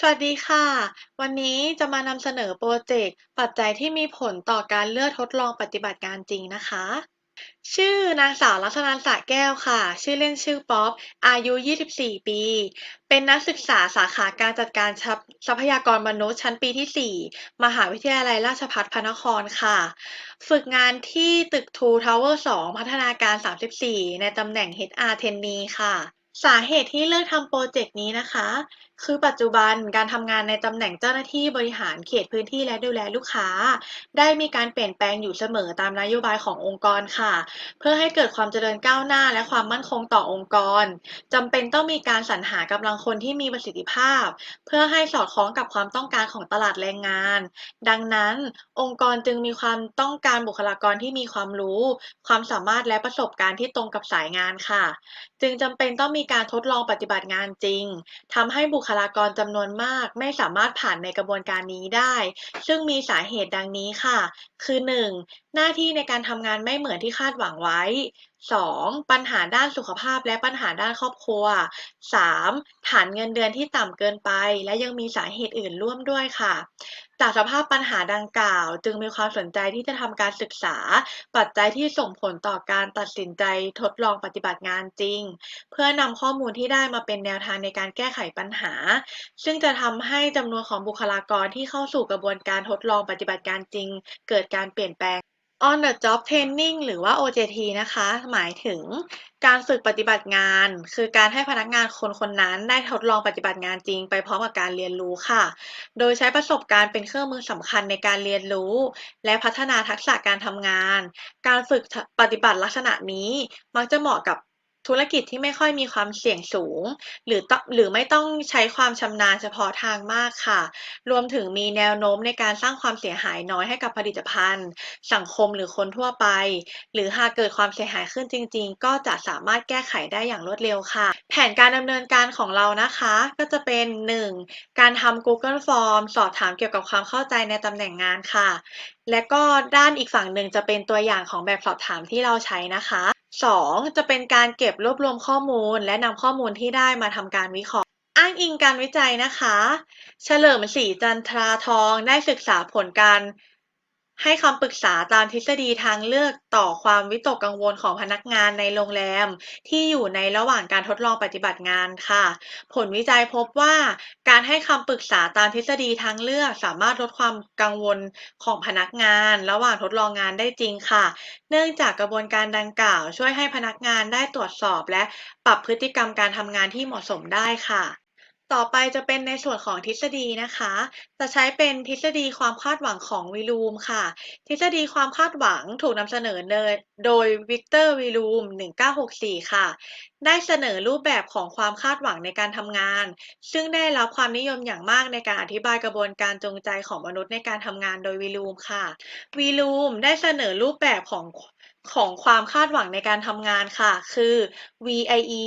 สวัสดีค่ะ วันนี้จะมานำเสนอโปรเจกต์ปัจจัยที่มีผลต่อการเลือกทดลองปฏิบัติการจริงนะคะ ชื่อนางสาวลักษณันสะแก้วค่ะ ชื่อเล่นชื่อป๊อป อายุ 24 ปี เป็นนักศึกษาสาขาการจัดการทรัพยากรมนุษย์ชั้นปีที่ 4 มหาวิทยาลัยราชภัฏพระนครค่ะ ฝึกงานที่ตึกทูทาวเวอร์ 2 พัฒนาการ 34 ในตำแหน่ง HR t r a i n e ค่ะสาเหตุที่เลือกทำโปรเจกต์นี้นะคะคือปัจจุบันการทำงานในตำแหน่งเจ้าหน้าที่บริหารเขตพื้นที่และดูแลลูกค้า ได้มีการเปลี่ยนแปลงอยู่เสมอตามนโยบายขององค์กรค่ะ เพื่อให้เกิดความเจริญก้าวหน้าและความมั่นคงต่อองค์กรจำเป็นต้องมีการสรรหากำลังคนที่มีประสิทธิภาพ เพื่อให้สอดคล้องกับความต้องการของตลาดแรงงาน ดังนั้น องค์กรจึงมีความต้องการบุคลากรที่มีความรู้ ความสามารถและประสบการณ์ที่ตรงกับสายงานค่ะ จึงจำเป็นต้องมีการทดลองปฏิบัติงานจริงทำให้บุคลากรจำนวนมากไม่สามารถผ่านในกระบวนการนี้ได้ ซึ่งมีสาเหตุดังนี้ค่ะ คือ 1. หน้าที่ในการทำงานไม่เหมือนที่คาดหวังไว้ 2. ปัญหาด้านสุขภาพและปัญหาด้านครอบครัว 3. ฐานเงินเดือนที่ต่ำเกินไป และยังมีสาเหตุอื่นร่วมด้วยค่ะ จากสภาพปัญหาดังกล่าว จึงมีความสนใจที่จะทำการศึกษา ปัจจัยที่ส่งผลต่อการตัดสินใจทดลองปฏิบัติงานจริง เพื่อนำข้อมูลที่ได้มาเป็นแนวทางในการแก้ไขปัญหา ซึ่งจะทำให้จำนวนของบุคลากรที่เข้าสู่กระบวนการทดลองปฏิบัติการจริง เกิดการเปลี่ยนแปลง On the Job Training หรือว่า OJT นะคะ หมายถึงการฝึกปฏิบัติงาน คือการให้พนักงานคนคนนั้นได้ทดลองปฏิบัติงานจริงไปพร้อมกับการเรียนรู้ค่ะ โดยใช้ประสบการณ์เป็นเครื่องมือสำคัญในการเรียนรู้ และพัฒนาทักษะการทำงาน การฝึกปฏิบัติลักษณะนี้มักจะเหมาะกับ ธุรกิจที่ไม่ค่อยมีความเสี่ยงสูง หรือต้องหรือไม่ต้องใช้ความชำนาญเฉพาะทางมากค่ะ รวมถึงมีแนวโน้มในการสร้างความเสียหายน้อยให้กับผลิตภัณฑ์ สังคมหรือคนทั่วไป หรือหากเกิดความเสียหายขึ้นจริง ๆ ก็จะสามารถแก้ไขได้อย่างรวดเร็วค่ะ แผนการดำเนินการของเรานะคะ ก็จะเป็น 1. การทำ Google Form สอบถามเกี่ยวกับความเข้าใจในตำแหน่งงานค่ะ และก็ด้านอีกฝั่งหนึ่งจะเป็นตัวอย่างของแบบสอบถามที่เราใช้นะคะ 2. จะเป็นการเก็บรวบรวมข้อมูล และนำข้อมูลที่ได้มาทำการวิเคราะห์ อ้างอิงการวิจัยนะคะ เฉลิมศรีจันทราทองได้ศึกษาผลการ ให้คำปรึกษาตามทฤษฎีทางเลือกต่อความวิตกกังวลของพนักงานในโรงแรม ที่อยู่ในระหว่างการทดลองปฏิบัติงานค่ะ ผลวิจัยพบว่า การให้คำปรึกษาตามทฤษฎีทางเลือก สามารถลดความกังวลของพนักงาน ระหว่างทดลองงานได้จริงค่ะ เนื่องจากกระบวนการดังกล่าว ช่วยให้พนักงานได้ตรวจสอบ และปรับพฤติกรรมการทำงานที่เหมาะสมได้ค่ะ ต่อไปจะเป็นในส่วนของทฤษฎีนะคะ จะใช้เป็นทฤษฎีความคาดหวังของวิลูมค่ะ ทฤษฎีความคาดหวังถูกนำเสนอโดยวิกเตอร์วิลูม 1964 ค่ะ ได้เสนอรูปแบบของความคาดหวังในการทำงาน ซึ่งได้รับความนิยมอย่างมากในการอธิบายกระบวนการจงใจของมนุษย์ในการทำงานโดยวิลูมค่ะ วิลูมได้เสนอรูปแบบของของความคาดหวังในการทำงานค่ะ คือ VIE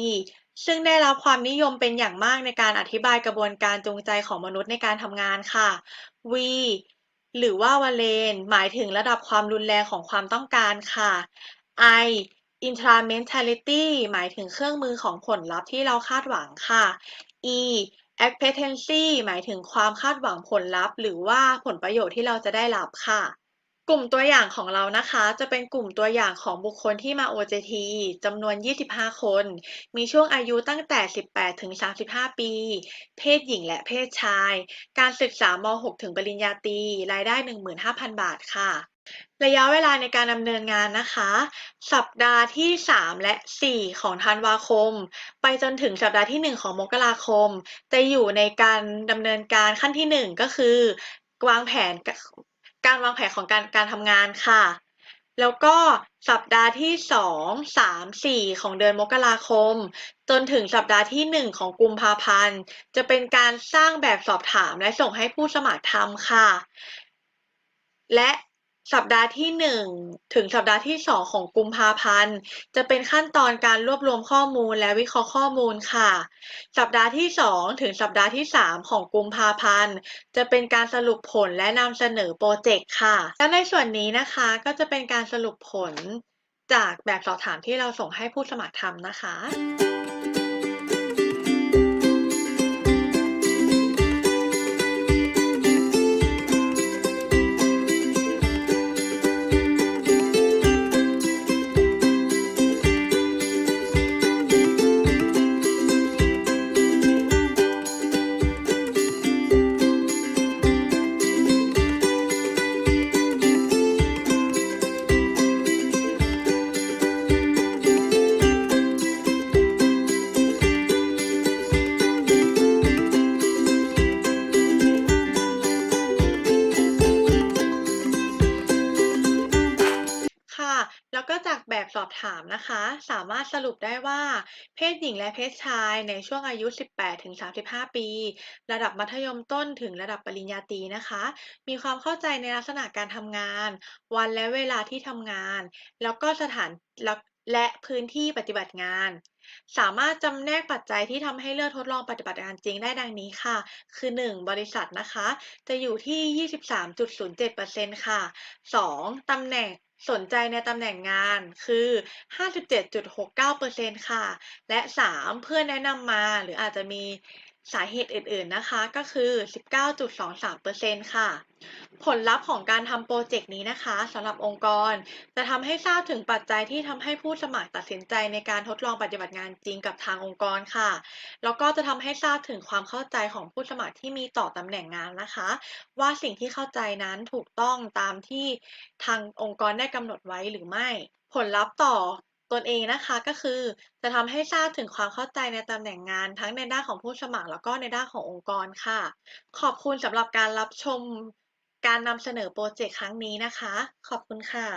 ซึ่งได้รับความนิยมเป็นอย่างมากในการอธิบายกระบวนการจูงใจของมนุษย์ในการทำงานค่ะ V หรือว่าวาเลน หมายถึงระดับความรุนแรงของความต้องการค่ะ I instrumentality หมายถึงเครื่องมือของผลลัพธ์ที่เราคาดหวังค่ะ E expectancy หมายถึงความคาดหวังผลลัพธ์ หรือว่าผลประโยชน์ที่เราจะได้รับค่ะ กลุ่มตัวอย่างของเรานะคะ จะเป็นกลุ่มตัวอย่างของบุคคลที่มา OJT จำนวน 25 คน มีช่วงอายุตั้งแต่ 18 ถึง 35 ปี เพศหญิงและเพศชาย การศึกษาม6ถึงปริญญาตรี รายได้ 15,000 บาทค่ะ ระยะเวลาในการดำเนินงานนะคะ สัปดาห์ที่ 3 และ 4 ของธันวาคม ไปจนถึงสัปดาห์ที่ 1 ของมกราคม จะอยู่ในการดำเนินการขั้นที่ 1 ก็คือวางแผน การวางแผนของการการทำงานค่ะ แล้วก็สัปดาห์ที่ 2 3 4 ของเดือนมกราคม จนถึงสัปดาห์ที่ 1 ของกุมภาพันธ์ จะเป็นการสร้างแบบสอบถามและส่งให้ผู้สมัครทำค่ะ และ สัปดาห์ที่ 1 ถึงสัปดาห์ที่ 2 ของกุมภาพันธ์ จะเป็นขั้นตอนการรวบรวมข้อมูลและวิเคราะห์ข้อมูลค่ะ สัปดาห์ที่ 2 ถึงสัปดาห์ที่ 3 ของกุมภาพันธ์ จะเป็นการสรุปผลและนำเสนอโปรเจกต์ค่ะ และในส่วนนี้นะคะก็จะเป็นการสรุปผลจากแบบสอบถามที่เราส่งให้ผู้สมัครทำนะคะ ก็จากแบบสอบถามนะคะ สามารถสรุปได้ว่า เพศหญิงและเพศชายในช่วงอายุ 18-35 ปี ระดับมัธยมต้นถึงระดับปริญญาตรีนะคะ มีความเข้าใจในลักษณะการทำงาน วันและเวลาที่ทำงาน แล้วก็สถานและและพื้นที่ปฏิบัติงาน สามารถจำแนกปัจจัยที่ทำให้เลือกทดลองปฏิบัติงานจริงได้ดังนี้ค่ะ คือ 1. บริษัทนะคะ จะอยู่ที่ 23.07%ค่ะ 2. ตำแหน่ง สนใจในตำแหน่งงานคือ 57.69%ค่ะ และ 3. เพื่อนแนะนำมาหรืออาจจะมี สาเหตุอื่นๆนะคะก็คือ 19.23%ค่ะ ผลลัพธ์ของการทำโปรเจกต์นี้นะคะสำหรับองค์กร จะทำให้ทราบถึงปัจจัยที่ทำให้ผู้สมัครตัดสินใจในการทดลองปฏิบัติงานจริงกับทางองค์กรค่ะ แล้วก็จะทำให้ทราบถึงความเข้าใจของผู้สมัครที่มีต่อตำแหน่งงานนะคะ ว่าสิ่งที่เข้าใจนั้นถูกต้องตามที่ทางองค์กรได้กำหนดไว้หรือไม่ ผลลัพธ์ต่อ ตนเองนะคะก็คือจะทำให้ทราบถึงความเข้าใจในตำแหน่งงาน ทั้งในด้านของผู้สมัคร แล้วก็ในด้านขององค์กรค่ะ ขอบคุณสำหรับการรับชมการนำเสนอโปรเจกต์ครั้งนี้นะคะ ขอบคุณค่ะ